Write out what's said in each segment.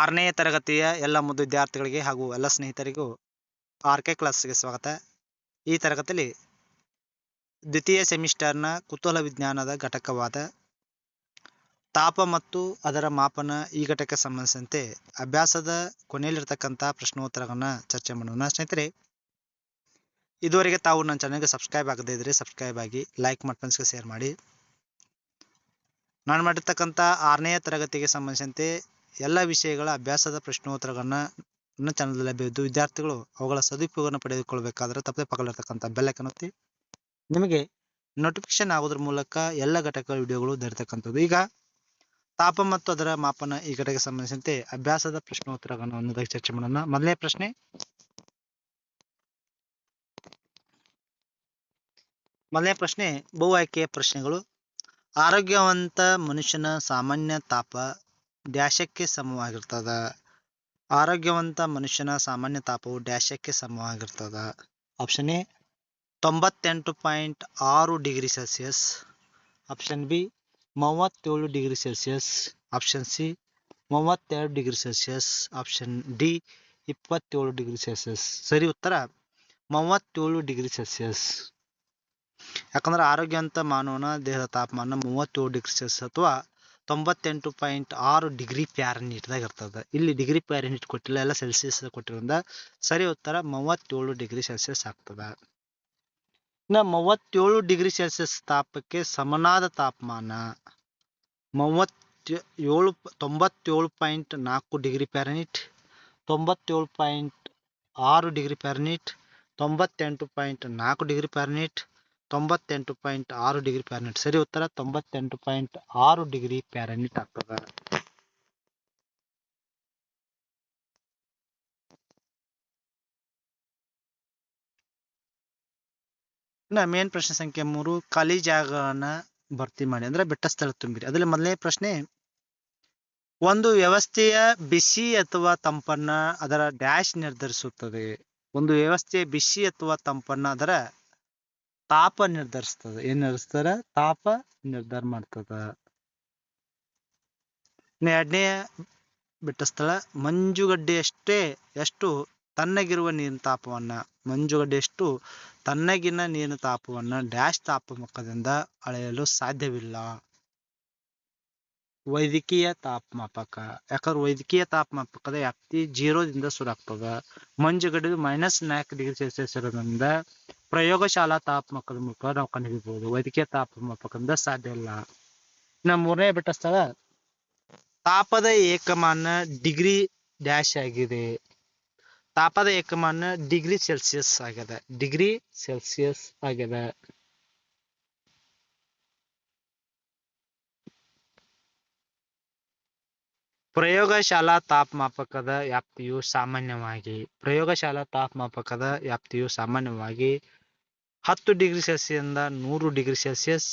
ಆರನೇ ತರಗತಿಯ ಎಲ್ಲ ಮುದ್ದು ವಿದ್ಯಾರ್ಥಿಗಳಿಗೆ ಹಾಗೂ ಎಲ್ಲ ಸ್ನೇಹಿತರಿಗೂ ಆರ್ ಕೆ ಕ್ಲಾಸ್ಗೆ ಸ್ವಾಗತ. ಈ ತರಗತಿಯಲ್ಲಿ ದ್ವಿತೀಯ ಸೆಮಿಸ್ಟರ್ನ ಕುತೂಹಲ ವಿಜ್ಞಾನದ ಘಟಕವಾದ ತಾಪ ಮತ್ತು ಅದರ ಮಾಪನ ಈ ಘಟಕಕ್ಕೆ ಸಂಬಂಧಿಸಿದಂತೆ ಅಭ್ಯಾಸದ ಕೊನೆಯಲ್ಲಿರ್ತಕ್ಕಂಥ ಪ್ರಶ್ನೋತ್ತರಗಳನ್ನ ಚರ್ಚೆ ಮಾಡೋಣ. ಸ್ನೇಹಿತರೆ, ಇದುವರೆಗೆ ತಾವು ನನ್ನ ಚಾನಲ್ಗೆ ಸಬ್ಸ್ಕ್ರೈಬ್ ಆಗದೇ ಇದ್ರೆ ಸಬ್ಸ್ಕ್ರೈಬ್ ಆಗಿ, ಲೈಕ್ ಮಾಡಿ ಫ್ರೆಂಡ್ಸ್ಗೆ ಶೇರ್ ಮಾಡಿ. ನಾನು ಮಾಡಿರ್ತಕ್ಕಂಥ ಆರನೇ ತರಗತಿಗೆ ಸಂಬಂಧಿಸಿದಂತೆ ಎಲ್ಲ ವಿಷಯಗಳ ಅಭ್ಯಾಸದ ಪ್ರಶ್ನೋತ್ತರಗಳನ್ನ ನನ್ನ ಚಾನಲ್ ಲಭ್ಯವಿದ್ದು, ವಿದ್ಯಾರ್ಥಿಗಳು ಅವುಗಳ ಸದುಪಯೋಗವನ್ನು ಪಡೆದುಕೊಳ್ಳಬೇಕಾದ್ರೆ ತಪ್ಪದೆ ಪಕ್ಕದಲ್ಲಿರ್ತಕ್ಕಂಥ ಬೆಲ್ ಐಕನ್ ಒತ್ತಿ, ನಿಮಗೆ ನೋಟಿಫಿಕೇಶನ್ ಆಗೋದ್ರ ಮೂಲಕ ಎಲ್ಲ ಘಟಕಗಳ ವಿಡಿಯೋಗಳು ದೊರೆತಕ್ಕಂಥದ್ದು. ಈಗ ತಾಪ ಮತ್ತು ಅದರ ಮಾಪನ ಈ ಘಟಕ ಸಂಬಂಧಿಸಿದಂತೆ ಅಭ್ಯಾಸದ ಪ್ರಶ್ನೋತ್ತರಗಳನ್ನು ಅನ್ನೋದಾಗಿ ಚರ್ಚೆ ಮಾಡೋಣ. ಮೊದಲನೇ ಪ್ರಶ್ನೆ ಮೊದಲನೇ ಪ್ರಶ್ನೆ, ಬಹು ಆಯ್ಕೆಯ ಪ್ರಶ್ನೆಗಳು. ಆರೋಗ್ಯವಂತ ಮನುಷ್ಯನ ಸಾಮಾನ್ಯ ತಾಪ ಡ್ಯಾಶಕ್ಕೆ ಸಮವಾಗಿರ್ತದ. ಆರೋಗ್ಯವಂತ ಮನುಷ್ಯನ ಸಾಮಾನ್ಯ ತಾಪವು ಡ್ಯಾಶಕ್ಕೆ ಸಮವಾಗಿರ್ತದ. ಆಪ್ಷನ್ ಎ, ತೊಂಬತ್ತೆಂಟು ಪಾಯಿಂಟ್ ಆರು ಡಿಗ್ರಿ ಸೆಲ್ಸಿಯಸ್. ಆಪ್ಷನ್ ಬಿ, ಮೂವತ್ತೇಳು ಡಿಗ್ರಿ ಸೆಲ್ಸಿಯಸ್. ಆಪ್ಷನ್ ಸಿ, ಮೂವತ್ತೆರಡು ಡಿಗ್ರಿ ಸೆಲ್ಸಿಯಸ್. ಆಪ್ಷನ್ ಡಿ, ಇಪ್ಪತ್ತೇಳು ಡಿಗ್ರಿ ಸೆಲ್ಸಿಯಸ್. ಸರಿ, ಉತ್ತರ, ಮೂವತ್ತೇಳು ಡಿಗ್ರಿ ಸೆಲ್ಸಿಯಸ್. ಯಾಕಂದ್ರೆ ಆರೋಗ್ಯವಂತ ಮಾನವನ ದೇಹದ ತಾಪಮಾನ ಮೂವತ್ತೇಳು ಡಿಗ್ರಿ ಸೆಲ್ಸಿಯಸ್ ಅಥವಾ ತೊಂಬತ್ತೆಂಟು ಪಾಯಿಂಟ್ ಆರು ಡಿಗ್ರಿ ಪ್ಯಾರನೀಟ್ದಾಗ ಇರ್ತದೆ. ಇಲ್ಲಿ ಡಿಗ್ರಿ ಫ್ಯಾರನ್ಹೀಟ್ ಕೊಟ್ಟಿಲ್ಲ, ಎಲ್ಲ ಸೆಲ್ಸಿಯಸ್ ಕೊಟ್ಟಿರೋದ್ರಿಂದ ಸರಿ ಉತ್ತರ ಮೂವತ್ತೇಳು ಡಿಗ್ರಿ ಸೆಲ್ಸಿಯಸ್ ಆಗ್ತದೆ. ಇನ್ನು ಮೂವತ್ತೇಳು ಡಿಗ್ರಿ ಸೆಲ್ಸಿಯಸ್ ತಾಪಕ್ಕೆ ಸಮನಾದ ತಾಪಮಾನ ಮೂವತ್ತ ಏಳು ತೊಂಬತ್ತೇಳು ಪಾಯಿಂಟ್ ನಾಲ್ಕು ಡಿಗ್ರಿ ಫ್ಯಾರನ್ಹೀಟ್ ತೊಂಬತ್ತೇಳು ಪಾಯಿಂಟ್ ಆರು ಡಿಗ್ರಿ ಫ್ಯಾರನ್ಹೀಟ್ ತೊಂಬತ್ತೆಂಟು ಪಾಯಿಂಟ್ ನಾಲ್ಕು ಡಿಗ್ರಿ ಪ್ಯಾರನೀಟ್ ತೊಂಬತ್ತೆಂಟು ಪಾಯಿಂಟ್ ಆರು ಡಿಗ್ರಿ ಪ್ಯಾರನೀಟ್ ಸರಿ, ಉತ್ತರ ತೊಂಬತ್ತೆಂಟು ಪಾಯಿಂಟ್ ಆರು ಡಿಗ್ರಿ ಪ್ಯಾರನೀಟ್ ಆಗ್ತದ. ಇನ್ನ ಮೇನ್ ಪ್ರಶ್ನೆ ಸಂಖ್ಯೆ ಮೂರು, ಖಾಲಿ ಜಾಗಗಳನ್ನ ಭರ್ತಿ ಮಾಡಿ. ಅಂದ್ರೆ ಬೆಟ್ಟ ಸ್ಥಳ ತುಂಬಿರಿ. ಅದರಲ್ಲಿ ಮೊದಲನೇ ಪ್ರಶ್ನೆ, ಒಂದು ವ್ಯವಸ್ಥೆಯ ಬಿಸಿ ಅಥವಾ ತಂಪನ್ನ ಅದರ ಡ್ಯಾಶ್ ನಿರ್ಧರಿಸುತ್ತದೆ. ಒಂದು ವ್ಯವಸ್ಥೆಯ ಬಿಸಿ ಅಥವಾ ತಂಪನ್ನ ಅದರ ತಾಪ ನಿರ್ಧರಿಸ್ತದ. ಏನ್ ನಿರ್ಧರಿಸ್ತಾರ ತಾಪ ನಿರ್ಧಾರ ಮಾಡ್ತದ. ಎರಡನೇ ಬಿಟ್ಟ ಸ್ಥಳ, ಮಂಜುಗಡ್ಡೆಯಷ್ಟೇ ಎಷ್ಟು ತನ್ನಗಿರುವ ನೀರಿನ ತಾಪವನ್ನ, ಮಂಜುಗಡ್ಡೆಯಷ್ಟು ತನ್ನಗಿನ ನೀರಿನ ತಾಪವನ್ನ ಡ್ಯಾಶ್ ತಾಪಮಾಪಕದಿಂದ ಅಳೆಯಲು ಸಾಧ್ಯವಿಲ್ಲ. ವೈದ್ಯಕೀಯ ತಾಪಮಾಪಕ, ಯಾಕಂದ್ರೆ ವೈದ್ಯಕೀಯ ತಾಪಮಾಪಕದ ವ್ಯಾಪ್ತಿ ಜೀರೋದಿಂದ ಶುರು ಆಗ್ತದ. ಮಂಜುಗಡ್ಡೆ ಮೈನಸ್ ನಾಲ್ಕು ಡಿಗ್ರಿ ಸೆಲ್ಸಿಯಸ್ ಇರೋದ್ರಿಂದ ಪ್ರಯೋಗಶಾಲಾ ತಾಪಮಾಪಕದ ಮೂಲಕ ನಾವು ಕಂಡುಹಿಡಿಬಹುದು ವೈದ್ಯಕೀಯ ತಾಪಮಾಪಕದಿಂದ ಸಾಧ್ಯ ಇಲ್ಲ. ನಮ್ಮ ಮೂರನೇ ಬೆಟ್ಟ ಸ್ಥಳ, ತಾಪದ ಏಕಮಾನ ಡಿಗ್ರಿ ಡ್ಯಾಶ್ ಆಗಿದೆ. ತಾಪದ ಏಕಮಾನ ಡಿಗ್ರಿ ಸೆಲ್ಸಿಯಸ್ ಆಗಿದೆ. ಡಿಗ್ರಿ ಸೆಲ್ಸಿಯಸ್ ಆಗ್ಯದ ಪ್ರಯೋಗಶಾಲಾ ತಾಪಮಾಪಕದ ವ್ಯಾಪ್ತಿಯು ಸಾಮಾನ್ಯವಾಗಿ, ಪ್ರಯೋಗಶಾಲಾ ತಾಪಮಾಪಕದ ವ್ಯಾಪ್ತಿಯು ಸಾಮಾನ್ಯವಾಗಿ ಹತ್ತು ಡಿಗ್ರಿ ಸೆಲ್ಸಿಯಿಂದ ನೂರು degree Celsius,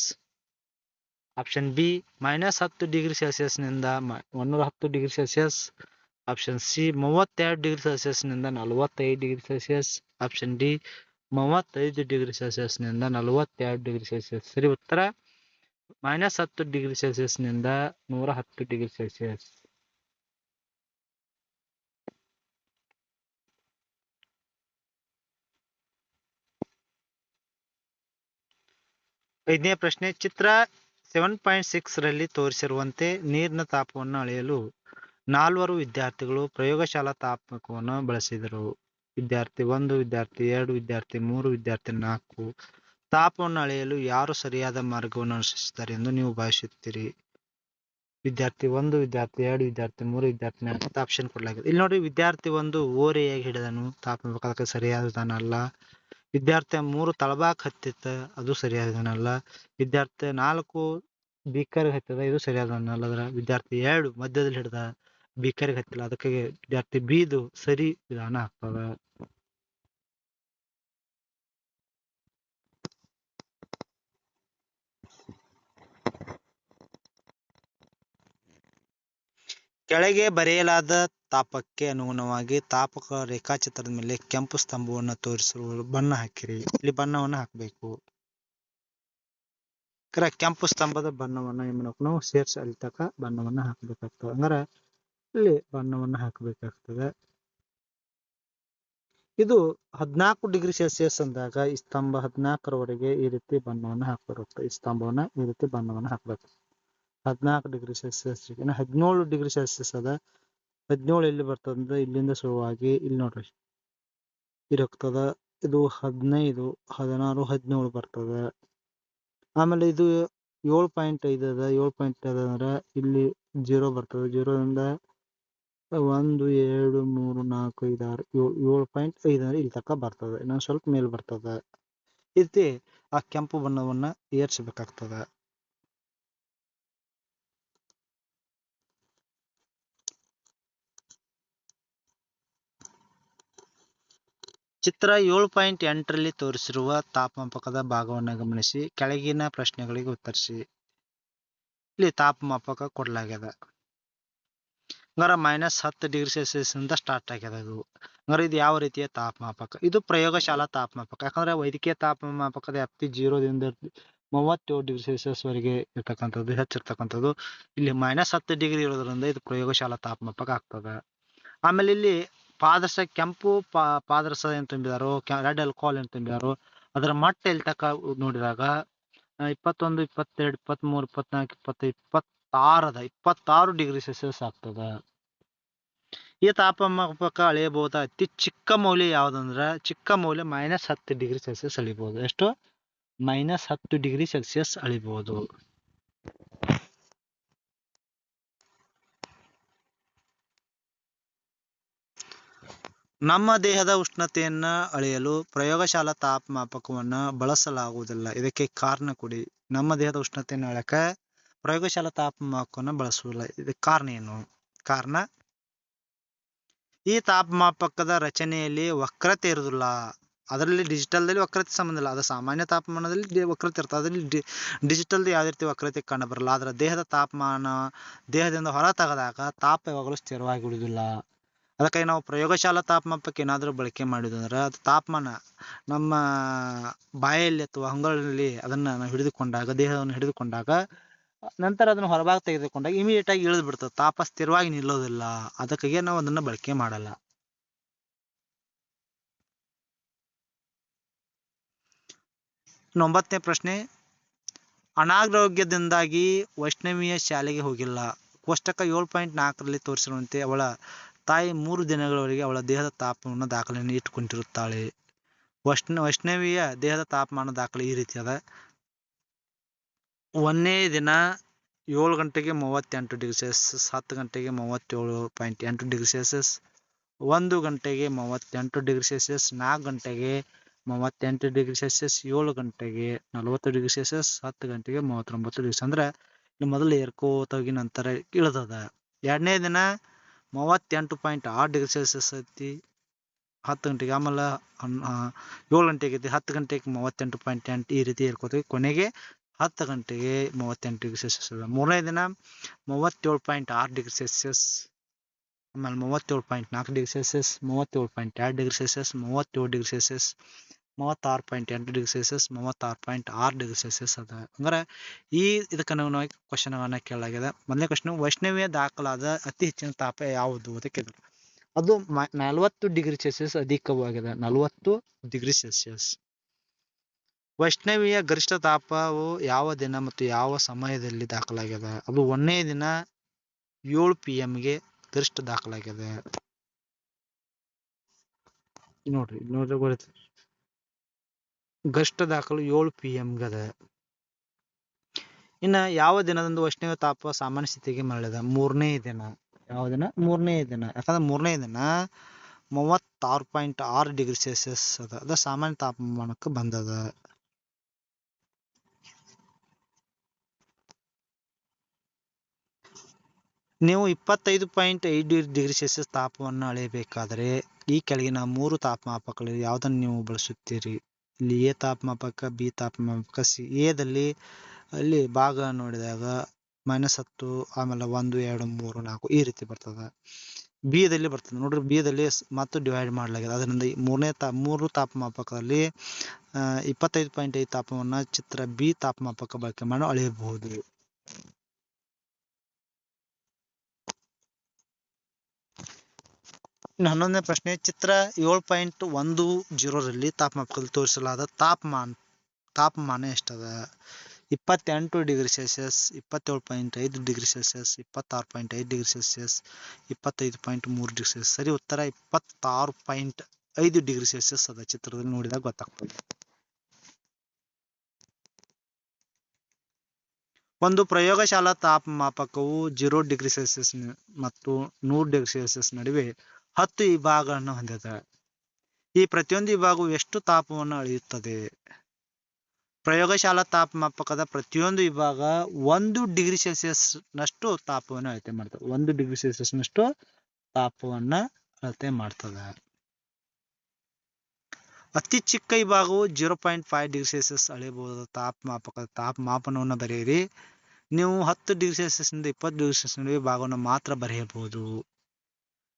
option B minus ಹತ್ತು ಡಿಗ್ರಿ ಸೆಲ್ಸಿಯಸ್ನಿಂದ ಒಂದೂರ ಹತ್ತು ಡಿಗ್ರಿ ಸೆಲ್ಸಿಯಸ್, ಆಪ್ಷನ್ ಸಿ ಮೂವತ್ತೆರಡು ಡಿಗ್ರಿ ಸೆಲ್ಸಿಯಸ್ನಿಂದ ನಲವತ್ತೈದು ಡಿಗ್ರಿ ಸೆಲ್ಸಿಯಸ್, ಆಪ್ಷನ್ ಡಿ ಮೂವತ್ತೈದು ಡಿಗ್ರಿ ಸೆಲ್ಸಿಯಸ್ನಿಂದ ನಲವತ್ತೆರಡು ಡಿಗ್ರಿ ಸೆಲ್ಸಿಯಸ್. ಸರಿ, ಉತ್ತರ ಮೈನಸ್ ಹತ್ತು ಡಿಗ್ರಿ ಸೆಲ್ಸಿಯಸ್ನಿಂದ ನೂರ ಹತ್ತು ಡಿಗ್ರಿ ಸೆಲ್ಸಿಯಸ್. ಐದನೇ ಪ್ರಶ್ನೆ, ಚಿತ್ರ ಸೆವೆನ್ ಪಾಯಿಂಟ್ ಸಿಕ್ಸ್ ರಲ್ಲಿ ತೋರಿಸಿರುವಂತೆ ನೀರಿನ ತಾಪವನ್ನು ಅಳೆಯಲು ನಾಲ್ವರು ವಿದ್ಯಾರ್ಥಿಗಳು ಪ್ರಯೋಗಶಾಲಾ ತಾಪಕವನ್ನು ಬಳಸಿದರು. ವಿದ್ಯಾರ್ಥಿ ಒಂದು, ವಿದ್ಯಾರ್ಥಿ ಎರಡು, ವಿದ್ಯಾರ್ಥಿ ಮೂರು, ವಿದ್ಯಾರ್ಥಿ ನಾಲ್ಕು. ತಾಪವನ್ನು ಅಳೆಯಲು ಯಾರು ಸರಿಯಾದ ಮಾರ್ಗವನ್ನು ಅನುಸರಿಸುತ್ತಾರೆ ಎಂದು ನೀವು ಭಾವಿಸುತ್ತೀರಿ? ವಿದ್ಯಾರ್ಥಿ ಒಂದು, ವಿದ್ಯಾರ್ಥಿ ಎರಡು, ವಿದ್ಯಾರ್ಥಿ ಮೂರು, ವಿದ್ಯಾರ್ಥಿ ನಾಲ್ಕು ಆಪ್ಷನ್ ಕೊಡಲಾಗಿದೆ. ಇಲ್ಲಿ ನೋಡಿ, ವಿದ್ಯಾರ್ಥಿ ಒಂದು ಓರೆಯಾಗಿ ಹಿಡಿದನು. ತಾಪ ಸರಿಯಾದ ವಿಧಾನ ಅಲ್ಲ ವಿದ್ಯಾರ್ಥಿ ಮೂರು ತಳಬಾಕ್ ಹತ್ತಿತ್ತ, ಅದು ಸರಿಯಾದನಲ್ಲ. ವಿದ್ಯಾರ್ಥಿ ನಾಲ್ಕು ಬೀಕರ್ ಹತ್ತದ, ಇದು ಸರಿಯಾದನಲ್ಲ. ಅದರ ವಿದ್ಯಾರ್ಥಿ ಎರಡು ಮಧ್ಯದಲ್ಲಿ ಹಿಡ್ದ ಬೀಕರ್ಗೆ ಹತ್ತಿಲ್ಲ. ಅದಕ್ಕೆ ವಿದ್ಯಾರ್ಥಿ ಬೀದು ಸರಿ ವಿಧಾನ ಆಗ್ತದ. ಕೆಳಗೆ ಬರೆಯಲಾದ ತಾಪಕ್ಕೆ ಅನುಗುಣವಾಗಿ ತಾಪಕ ರೇಖಾಚಿತ್ರದ ಮೇಲೆ ಕೆಂಪು ಸ್ತಂಭವನ್ನು ತೋರಿಸಿರುವ ಬಣ್ಣ ಹಾಕಿರಿ. ಇಲ್ಲಿ ಬಣ್ಣವನ್ನು ಹಾಕಬೇಕು. ಕೆಂಪು ಸ್ತಂಭದ ಬಣ್ಣವನ್ನ ಏನ್ ಮಾಡಬೇಕು ನಾವು ಸೇರಿಸಿ ಅಲ್ಲಿ ತಕ ಬಣ್ಣವನ್ನ ಹಾಕಬೇಕಾಗ್ತದೆ. ಅಂದ್ರೆ ಇಲ್ಲಿ ಬಣ್ಣವನ್ನು ಹಾಕಬೇಕಾಗ್ತದೆ. ಇದು ಹದಿನಾಲ್ಕು ಡಿಗ್ರಿ ಸೆಲ್ಸಿಯಸ್ ಅಂದಾಗ ಈ ಸ್ತಂಭ ಹದಿನಾಲ್ಕರವರೆಗೆ ಈ ರೀತಿ ಬಣ್ಣವನ್ನು ಹಾಕಬೇಕು ಈ ಸ್ತಂಭವನ್ನ ಈ ರೀತಿ ಬಣ್ಣವನ್ನು ಹಾಕಬೇಕು. ಹದಿನಾಲ್ಕು ಡಿಗ್ರಿ ಸೆಲ್ಸಿಯಸ್ ಹದಿನೇಳು ಡಿಗ್ರಿ ಸೆಲ್ಸಿಯಸ್ ಅದ. ಹದಿನೇಳು ಎಲ್ಲಿ ಬರ್ತದಂದ್ರೆ ಇಲ್ಲಿಂದ ಶುರುವಾಗಿ ಇಲ್ಲಿ ನೋಡ್ರಿ. ಹೋಗ್ತದ ಇದು ಹದಿನೈದು, ಹದಿನಾರು, ಹದಿನೇಳು ಬರ್ತದ. ಆಮೇಲೆ ಇದು ಏಳು ಪಾಯಿಂಟ್ ಐದು ಅದ. ಏಳು ಪಾಯಿಂಟ್ ಅದ ಅಂದ್ರೆ ಇಲ್ಲಿ ಜೀರೋ ಬರ್ತದೆ. ಜೀರೋದಿಂದ ಒಂದು, ಎರಡು, ಮೂರು, ನಾಲ್ಕು, ಐದು, ಆರು, ಏಳು ಏಳು ಪಾಯಿಂಟ್ ಐದು ಅಂದ್ರೆ ಇಲ್ಲಿ ತನಕ ಬರ್ತದೆ. ಇನ್ನೊಂದು ಸ್ವಲ್ಪ ಮೇಲೆ ಬರ್ತದೆ. ಇತಿ ಆ ಕೆಂಪು ಬಣ್ಣವನ್ನ ಏರ್ಸಬೇಕಾಗ್ತದೆ. ಚಿತ್ರ ಏಳು ಪಾಯಿಂಟ್ ಎಂಟರಲ್ಲಿ ತೋರಿಸಿರುವ ತಾಪಮಾಪಕದ ಭಾಗವನ್ನು ಗಮನಿಸಿ, ಕೆಳಗಿನ ಪ್ರಶ್ನೆಗಳಿಗೆ ಉತ್ತರಿಸಿ. ಇಲ್ಲಿ ತಾಪಮಾಪಕ ಕೊಡಲಾಗ್ಯದ. ಹಂಗಾರೆ ಮೈನಸ್ ಹತ್ತು ಡಿಗ್ರಿ ಸೆಲ್ಸಿಯಸ್ ಇಂದ ಸ್ಟಾರ್ಟ್ ಆಗ್ಯದ ಇದು ಹಂಗಾರೆ ಇದು ಯಾವ ರೀತಿಯ ತಾಪಮಾಪಕ ಇದು ಪ್ರಯೋಗಶಾಲಾ ತಾಪಮಾಪಕ ಯಾಕಂದ್ರೆ ವೈದ್ಯಕೀಯ ತಾಪಮಾಪಕದ ವ್ಯಾಪ್ತಿ ಜೀರೋದಿಂದ ಮೂವತ್ತೇಳು ಡಿಗ್ರಿ ಸೆಲ್ಸಿಯಸ್ ವರೆಗೆ ಇರ್ತಕ್ಕಂಥದ್ದು, ಹೆಚ್ಚಿರ್ತಕ್ಕಂಥದ್ದು. ಇಲ್ಲಿ ಮೈನಸ್ ಹತ್ತು ಡಿಗ್ರಿ ಇರೋದ್ರಿಂದ ಇದು ಪ್ರಯೋಗಶಾಲಾ ತಾಪಮಾಪಕ ಆಗ್ತದೆ. ಆಮೇಲೆ ಇಲ್ಲಿ ಪಾದರಸ ಕೆಂಪು ಪಾ, ಪಾದರಸ ಏನು ತುಂಬಿದಾರೋ ರೆಡ್ ಅಲ್ಕೋಹಾಲ್ ತುಂಬಿದಾರೋ, ಅದರ ಮಟ್ಟ ಎಲ್ಲಿ ತಕ್ಕ ನೋಡಿದಾಗ ಇಪ್ಪತ್ತೊಂದು, ಇಪ್ಪತ್ತೆರಡು, ಇಪ್ಪತ್ಮೂರು, ಇಪ್ಪತ್ನಾಲ್ಕು ಇಪ್ಪತ್ತೈದು ಇಪ್ಪತ್ತಾರದ ಇಪ್ಪತ್ತಾರು ಡಿಗ್ರಿ ಸೆಲ್ಸಿಯಸ್ ಆಗ್ತದ. ಈ ತಾಪಮಾಪಕ ಅಳೆಯಬಹುದ ಅತಿ ಚಿಕ್ಕ ಮೌಲ್ಯ ಯಾವ್ದಂದ್ರ, ಚಿಕ್ಕ ಮೌಲ್ಯ ಮೈನಸ್ ಹತ್ತು ಡಿಗ್ರಿ ಸೆಲ್ಸಿಯಸ್ ಅಳಿಬಹುದು ಎಷ್ಟು? ಮೈನಸ್ ಹತ್ತು ಡಿಗ್ರಿ ಸೆಲ್ಸಿಯಸ್ ಅಳಿಬಹುದು ನಮ್ಮ ದೇಹದ ಉಷ್ಣತೆಯನ್ನ ಅಳೆಯಲು ಪ್ರಯೋಗಶಾಲಾ ತಾಪಮಾಪಕವನ್ನ ಬಳಸಲಾಗುವುದಿಲ್ಲ. ಇದಕ್ಕೆ ಕಾರಣ ಕೊಡಿ. ನಮ್ಮ ದೇಹದ ಉಷ್ಣತೆಯನ್ನು ಅಳಕ ಪ್ರಯೋಗಶಾಲಾ ತಾಪಮಾಪಕವನ್ನ ಬಳಸುವುದಿಲ್ಲ. ಇದಕ್ಕೆ ಕಾರಣ ಏನು? ಕಾರಣ? ಈ ತಾಪಮಾಪಕದ ರಚನೆಯಲ್ಲಿ ವಕ್ರತೆ ಇರುವುದಿಲ್ಲ. ಅದರಲ್ಲಿ ಡಿಜಿಟಲ್ದಲ್ಲಿ ವಕ್ರತೆ ಸಂಬಂಧ ಇಲ್ಲ. ಅದು ಸಾಮಾನ್ಯ ತಾಪಮಾನದಲ್ಲಿ ವಕ್ರತೆ ಇರ್ತದೆ ಅದರಲ್ಲಿ ಡಿ ಡಿಜಿಟಲ್ದು ಯಾವುದೇ ರೀತಿ ವಕ್ರತೆ ಕಂಡು ಬರಲ್ಲ ಆದ್ರೆ ದೇಹದ ತಾಪಮಾನ ದೇಹದಿಂದ ಹೊರ ತೆಗೆದಾಗ ತಾಪ ಯಾವಾಗಲೂ ಸ್ಥಿರವಾಗಿ ಉಳಿದಿಲ್ಲ ಅದಕ್ಕಾಗಿ ನಾವು ಪ್ರಯೋಗಶಾಲಾ ತಾಪಮಾಪಕ ಏನಾದರೂ ಬಳಕೆ ಮಾಡಿದಂದ್ರೆ ಅದು ತಾಪಮಾನ ನಮ್ಮ ಬಾಯಲ್ಲಿ ಅಥವಾ ಅಂಗಳಲ್ಲಿ ಅದನ್ನ ನಾವು ಹಿಡಿದುಕೊಂಡಾಗ, ದೇಹವನ್ನು ಹಿಡಿದುಕೊಂಡಾಗ, ನಂತರ ಅದನ್ನು ಹೊರಭಾಗ ತೆಗೆದುಕೊಂಡಾಗ ಇಮಿಡಿಯೇಟ್ ಆಗಿ ಇಳಿದು ಬಿಡ್ತದೆ. ತಾಪ ಸ್ಥಿರವಾಗಿ ನಿಲ್ಲೋದಿಲ್ಲ. ಅದಕ್ಕಾಗಿ ನಾವು ಅದನ್ನ ಬಳಕೆ ಮಾಡಲ್ಲ. ಒಂಬತ್ತನೇ ಪ್ರಶ್ನೆ, ಅನಾರೋಗ್ಯದಿಂದಾಗಿ ವೈಷ್ಣವಿಯ ಶಾಲೆಗೆ ಹೋಗಿಲ್ಲ. ಕೋಷ್ಟಕ ಏಳು ಪಾಯಿಂಟ್ ನಾಲ್ಕರಲ್ಲಿ ತೋರಿಸಿರುವಂತೆ ಅವಳ ತಾಯಿ ಮೂರು ದಿನಗಳವರೆಗೆ ಅವಳ ದೇಹದ ತಾಪಮಾನ ದಾಖಲೆಯನ್ನು ಇಟ್ಟುಕೊಂಡಿರುತ್ತಾಳೆ. ವೈಷ್ಣ ವೈಷ್ಣವಿಯ ದೇಹದ ತಾಪಮಾನ ದಾಖಲೆ ಈ ರೀತಿ ಅದ ಒಂದನೇ ದಿನ ಏಳು ಗಂಟೆಗೆ ಮೂವತ್ತೆಂಟು ಡಿಗ್ರಿ ಸೆಲ್ಸಿಯಸ್, ಹತ್ತು ಗಂಟೆಗೆ ಮೂವತ್ತೇಳು ಪಾಯಿಂಟ್ ಎಂಟು ಡಿಗ್ರಿ ಸೆಲ್ಸಿಯಸ್, ಒಂದು ಗಂಟೆಗೆ ಮೂವತ್ತೆಂಟು ಡಿಗ್ರಿ ಸೆಲ್ಸಿಯಸ್, ನಾಲ್ಕು ಗಂಟೆಗೆ ಮೂವತ್ತೆಂಟು ಡಿಗ್ರಿ ಸೆಲ್ಸಿಯಸ್, ಏಳು ಗಂಟೆಗೆ ನಲವತ್ತು ಡಿಗ್ರಿ ಸೆಲ್ಸಿಯಸ್, ಹತ್ತು ಗಂಟೆಗೆ ಮೂವತ್ತೊಂಬತ್ತು ಡಿಗ್ರಿ ಅಂದ್ರೆ ಮೊದಲು ಏರ್ಕೋತ ಹೋಗಿ ನಂತರ ಇಳಿದದ. ಎರಡನೇ ದಿನ ಮೂವತ್ತೆಂಟು ಪಾಯಿಂಟ್ ಆರು ಡಿಗ್ರಿ ಸೆಲ್ಸಿಯಸ್ ಐತಿ. ಹತ್ತು ಗಂಟೆಗೆ ಆಮೇಲೆ ಏಳು ಗಂಟೆಗೆ ಐತಿ. ಹತ್ತು ಗಂಟೆಗೆ ಮೂವತ್ತೆಂಟು ಪಾಯಿಂಟ್ ಎಂಟು ಈ ರೀತಿ ಇರ್ಕೋತೀವಿ. ಕೊನೆಗೆ ಹತ್ತು ಗಂಟೆಗೆ ಮೂವತ್ತೆಂಟು ಡಿಗ್ರಿ ಸೆಲ್ಸಿಯಸ್ ಮೂರನೇ ದಿನ ಮೂವತ್ತೇಳು ಪಾಯಿಂಟ್ ಆರು ಡಿಗ್ರಿ ಸೆಲ್ಸಿಯಸ್, ಆಮೇಲೆ ಮೂವತ್ತೇಳು ಪಾಯಿಂಟ್ ನಾಲ್ಕು ಡಿಗ್ರಿ ಸೆಲ್ಸಿಯಸ್, ಮೂವತ್ತೇಳು ಪಾಯಿಂಟ್ ಎರಡು ಡಿಗ್ರಿ ಸೆಲ್ಸಿಯಸ್, ಮೂವತ್ತೇಳು ಡಿಗ್ರಿ ಸೆಲ್ಸಿಯಸ್ ಮೂವತ್ತಾರು ಪಾಯಿಂಟ್ ಎಂಟು ಡಿಗ್ರಿ ಸೆಲ್ಸಿಯಸ್ ಮೂವತ್ತಾರು ಪಾಯಿಂಟ್ ಆರು ಡಿಗ್ರಿ ಸೆಲ್ಸಿಯಸ್ ಅದ. ಅಂದ್ರೆ ಈ ಇದಕ್ಕೆ ಅನುಗುಣವಾಗಿ ಕ್ವಶನ್ಗಳನ್ನ ಕೇಳಲಾಗಿದೆ. ಮೊದಲನೇ ಕ್ವಶನ್ ವೈಷ್ಣವಿಯ ದಾಖಲಾದ ಅತಿ ಹೆಚ್ಚಿನ ತಾಪ ಯಾವುದು ಕೇಳಿದ್ರು. ಅದು ನಲವತ್ತು ಡಿಗ್ರಿ ಸೆಲ್ಸಿಯಸ್ ಅಧಿಕವಾಗಿದೆ. ನಲವತ್ತು ಡಿಗ್ರಿ ಸೆಲ್ಸಿಯಸ್ ವೈಷ್ಣವಿಯ ಗರಿಷ್ಠ ತಾಪವು ಯಾವ ದಿನ ಮತ್ತು ಯಾವ ಸಮಯದಲ್ಲಿ ದಾಖಲಾಗಿದೆ? ಅದು ಒಂದನೇ ದಿನ ಏಳು ಪಿ ಗೆ ಗರಿಷ್ಠ ದಾಖಲಾಗಿದೆ. ನೋಡ್ರಿ ನೋಡ್ರಿ ಗರಿಷ್ಠ ದಾಖಲು ಏಳು ಪಿ ಗದ. ಇನ್ನ ಯಾವ ದಿನದಂದು ವೈಷ್ಣವ ತಾಪ ಸಾಮಾನ್ಯ ಸ್ಥಿತಿಗೆ ಮರಳಿದ? ಮೂರನೇ ದಿನ. ಯಾವ ದಿನ? ಮೂರನೇ ದಿನ. ಯಾಕಂದ್ರೆ ಮೂರನೇ ದಿನ ಮೂವತ್ತಾರು ಪಾಯಿಂಟ್ ಆರು ಡಿಗ್ರಿ ಸೆಲ್ಸಿಯಸ್ ಅದ. ಅದ ಸಾಮಾನ್ಯ ತಾಪಮಾನಕ್ಕೆ ಬಂದದ. ನೀವು ಇಪ್ಪತ್ತೈದು ಪಾಯಿಂಟ್ ಐದು ಡಿಗ್ರಿ ಸೆಲ್ಸಿಯಸ್ ತಾಪವನ್ನು ಅಳೆಯಬೇಕಾದರೆ ಈ ಕೆಳಗಿನ ಮೂರು ತಾಪಮಾಪಕಗಳಲ್ಲಿ ಯಾವುದನ್ನು ನೀವು ಬಳಸುತ್ತೀರಿ? ಇಲ್ಲಿ ಎ ತಾಪಮಾಪಕ, ಬಿ ತಾಪಮಾಪಕ, ಸಿ ಎದಲ್ಲಿ ಅಲ್ಲಿ ಭಾಗ ನೋಡಿದಾಗ ಮೈನಸ್ ಹತ್ತು, ಆಮೇಲೆ ಒಂದು, ಎರಡು, ಮೂರು, ನಾಲ್ಕು ಈ ರೀತಿ ಬರ್ತದೆ. ಬಿ ದಲ್ಲಿ ಬರ್ತದೆ. ನೋಡ್ರಿ, ಬಿ ದಲ್ಲಿ ಮತ್ತು ಡಿವೈಡ್ ಮಾಡಲಾಗಿದೆ. ಅದರಿಂದ ಮೂರನೇ ತಾ, ಮೂರು ತಾಪಮಾಪಕದಲ್ಲಿ ಇಪ್ಪತ್ತೈದು ಪಾಯಿಂಟ್ ಐದು ತಾಪಮಾನ ಚಿತ್ರ ಬಿ ತಾಪಮಾಪಕ ಬಳಕೆ ಮಾಡಿ ಅಳೆಯಬಹುದು. ಇನ್ನು ಹನ್ನೊಂದನೇ ಪ್ರಶ್ನೆ, ಚಿತ್ರ ಏಳು ಪಾಯಿಂಟ್ ಒಂದು ಜೀರೋರಲ್ಲಿ ತಾಪಮಾಪಕದಲ್ಲಿ ತೋರಿಸಲಾದ ತಾಪಮಾನ ತಾಪಮಾನ ಎಷ್ಟದ? ಇಪ್ಪತ್ತೆಂಟು ಡಿಗ್ರಿ ಸೆಲ್ಸಿಯಸ್, ಇಪ್ಪತ್ತೇಳು ಪಾಯಿಂಟ್ ಐದು ಡಿಗ್ರಿ ಸೆಲ್ಸಿಯಸ್, ಇಪ್ಪತ್ತಾರು ಪಾಯಿಂಟ್ ಐದು ಡಿಗ್ರಿ ಸೆಲ್ಸಿಯಸ್, ಇಪ್ಪತ್ತೈದು ಪಾಯಿಂಟ್ ಮೂರು ಡಿಗ್ರಿ ಸೆಲ್ಸಿಯಸ್. ಸರಿ, ಉತ್ತರ ಇಪ್ಪತ್ತಾರು ಪಾಯಿಂಟ್ ಐದು ಡಿಗ್ರಿ ಸೆಲ್ಸಿಯಸ್ ಅದ ಚಿತ್ರದಲ್ಲಿ ನೋಡಿದಾಗ ಗೊತ್ತಾಗ್ತದೆ. ಒಂದು ಪ್ರಯೋಗಶಾಲಾ ತಾಪಮಾಪಕವು ಜೀರೋ ಡಿಗ್ರಿ ಸೆಲ್ಸಿಯಸ್ ಮತ್ತು ನೂರು ಡಿಗ್ರಿ ಸೆಲ್ಸಿಯಸ್ ನಡುವೆ ಹತ್ತು ವಿಭಾಗಗಳನ್ನು ಹೊಂದಿದೆ ಈ ಪ್ರತಿಯೊಂದು ವಿಭಾಗವು ಎಷ್ಟು ತಾಪವನ್ನು ಅಳೆಯುತ್ತದೆ? ಪ್ರಯೋಗಶಾಲಾ ತಾಪಮಾಪಕದ ಪ್ರತಿಯೊಂದು ವಿಭಾಗ ಒಂದು ಡಿಗ್ರಿ ಸೆಲ್ಸಿಯಸ್ ನಷ್ಟು ತಾಪವನ್ನು ಅಳತೆ ಮಾಡ್ತದೆ. ಒಂದು ಡಿಗ್ರಿ ಸೆಲ್ಸಿಯಸ್ ನಷ್ಟು ತಾಪವನ್ನು ಅಳತೆ ಮಾಡ್ತದೆ. ಅತಿ ಚಿಕ್ಕ ವಿಭಾಗವು zero point five degree Celsius ಅಳೆಯಬಹುದಾದ ತಾಪಮಾಪಕದ ತಾಪಮಾಪನವನ್ನು ಬರೆಯಿರಿ. ನೀವು ಹತ್ತು ಡಿಗ್ರಿ ಸೆಲ್ಸಿಯಸ್ನಿಂದ ಇಪ್ಪತ್ತು ಡಿಗ್ರಿ ಸೆಲ್ಸಿಯಸ್ ಭಾಗವನ್ನು ಮಾತ್ರ ಬರೆಯಬಹುದು.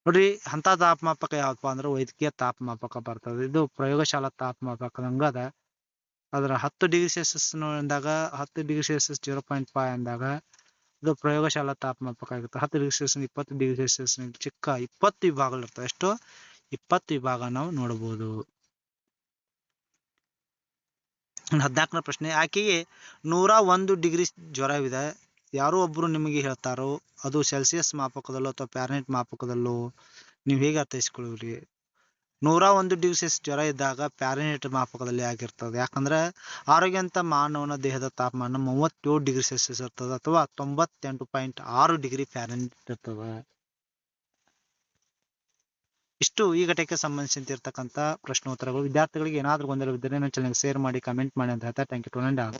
ನೋಡ್ರಿ ಅಂತ ತಾಪಮಾಪಕ ಯಾವಪ್ಪ ಅಂದ್ರೆ ವೈದ್ಯಕೀಯ ತಾಪಮಾಪಕ ಬರ್ತದೆ. ಇದು ಪ್ರಯೋಗಶಾಲಾ ತಾಪಮಾಪಕದಂಗ ಅದ. ಅದ್ರ ಹತ್ತು ಡಿಗ್ರಿ ಸೆಲ್ಸಿಯಸ್ ಅಂದಾಗ ಹತ್ತು degree Celsius zero point five ಅಂದಾಗ ಇದು ಪ್ರಯೋಗಶಾಲಾ ತಾಪಮಾಪಕ ಆಗುತ್ತೆ ಹತ್ತು ಡಿಗ್ರಿ ಸೆಲ್ಸಿಯಸ್ ಇಪ್ಪತ್ತು ಡಿಗ್ರಿ ಸೆಲ್ಸಿಯಸ್ ಚಿಕ್ಕ ಇಪ್ಪತ್ತು ವಿಭಾಗಗಳು ಇರ್ತವೆ. ಎಷ್ಟು? ಇಪ್ಪತ್ತು ವಿಭಾಗ ನಾವು ನೋಡಬಹುದು ಹದಿನಾಲ್ಕನೇ ಪ್ರಶ್ನೆ, ಆಕೆಗೆ ನೂರ ಒಂದು ಡಿಗ್ರಿ ಜ್ವರವಿದೆ. ಯಾರೋ ಒಬ್ರು ನಿಮಗೆ ಹೇಳ್ತಾರೋ, ಅದು ಸೆಲ್ಸಿಯಸ್ ಮಾಪಕದಲ್ಲೋ ಅಥವಾ ಪ್ಯಾರನೆಟ್ ಮಾಪಕದಲ್ಲೋ ನೀವು ಹೇಗೆ ಅರ್ಥೈಸ್ಕೊಳ್ಳ್ರಿ ನೂರ ಒಂದು ಡಿಗ್ರಿ ಸೆಲ್ಸಿಯಸ್ ಜ್ವರ ಇದ್ದಾಗ ಪ್ಯಾರನೆಟ್ ಮಾಪಕದಲ್ಲಿ ಆಗಿರ್ತದೆ. ಯಾಕಂದ್ರೆ ಆರೋಗ್ಯಂತ ಮಾನವನ ದೇಹದ ತಾಪಮಾನ ಮೂವತ್ತೇಳು ಡಿಗ್ರಿ ಸೆಲ್ಸಿಯಸ್ ಇರ್ತದೆ ಅಥವಾ ತೊಂಬತ್ತೆಂಟು ಪಾಯಿಂಟ್ ಆರು ಡಿಗ್ರಿ ಪ್ಯಾರನೆಟ್ ಇರ್ತದೆ. ಇಷ್ಟು ಈ ಘಟಕ್ಕೆ ಸಂಬಂಧಿಸಿರ್ತಕ್ಕಂಥ ಪ್ರಶ್ನೋತ್ತರಗಳು. ವಿದ್ಯಾರ್ಥಿಗಳಿಗೆ ಏನಾದರೂ ಗೊಂದಲವಿದ್ದರೆ ನನ್ನ ಚಾನಲ್ಗೆ ಶೇರ್ ಮಾಡಿ ಕಮೆಂಟ್ ಮಾಡಿ ಅಂತ ಹೇಳ್ತಾ ಥ್ಯಾಂಕ್ ಯು ಟು ಆಲ್